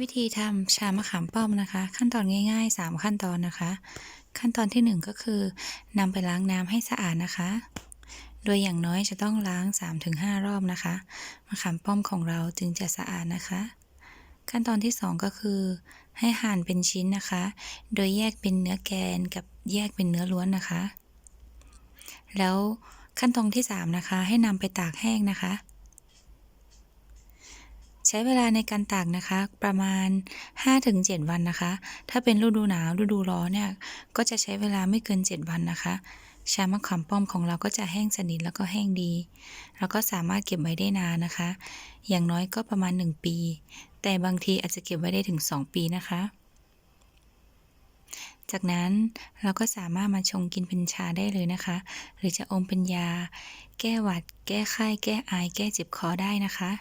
วิธีทำชามะขามป้อมนะคะ ขั้นตอนง่ายๆ 3 ขั้นตอนนะคะ ขั้นตอนที่ 1 ก็คือนำไปล้างน้ำให้สะอาดนะคะ โดยอย่างน้อยจะต้องล้าง 3-5 รอบนะคะมะขามป้อมของเราจึงจะสะอาดนะคะ ขั้นตอนที่ 2 ก็คือ ให้หั่นเป็นชิ้นนะคะ โดยแยกเป็นเนื้อแกนกับแยกเป็นเนื้อล้วนนะคะ แล้วขั้นตอนที่ 3 นะคะ ให้นำไปตากแห้งนะคะ ใช้เวลาในการตากนะคะ ประมาณ 5-7 วันนะคะ ถ้าเป็นฤดูหนาวฤดูร้อนเนี่ยก็จะใช้เวลาไม่เกิน 7 วันนะคะ ชามะขามป้อมของเราก็จะแห้งสนิทแล้วก็แห้งดีแล้วก็สามารถเก็บไว้ได้นานนะคะ อย่างน้อยก็ประมาณ 1 ปี แต่บางทีอาจจะเก็บไว้ได้ถึง 2 ปีนะคะ จากนั้นเราก็สามารถมาชงกินเป็นชาได้เลยนะคะ หรือจะอมเป็นยา แก้หวัด แก้ไข้ แก้ไอ แก้เจ็บคอได้นะคะ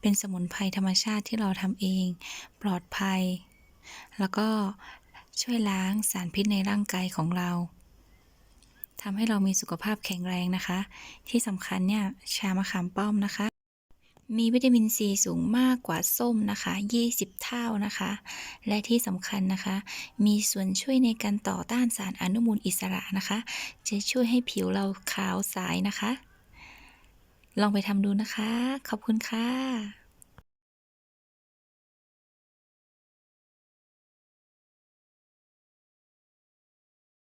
เป็นสมุนไพรธรรมชาติที่เราทำเอง ปลอดภัย แล้วก็ช่วยล้างสารพิษในร่างกายของเราทำให้เรามีสุขภาพแข็งแรงนะคะ ที่สำคัญเนี่ยชามะขามป้อมนะคะ มีวิตามินซีสูงมากกว่าส้มนะคะ 20 เท่านะคะ และที่สำคัญนะคะ มีส่วนช่วยในการต่อต้านสารอนุมูลอิสระนะคะ จะช่วยให้ผิวเราขาวใสนะคะ ลองไปทำดูนะคะ ขอบคุณค่ะ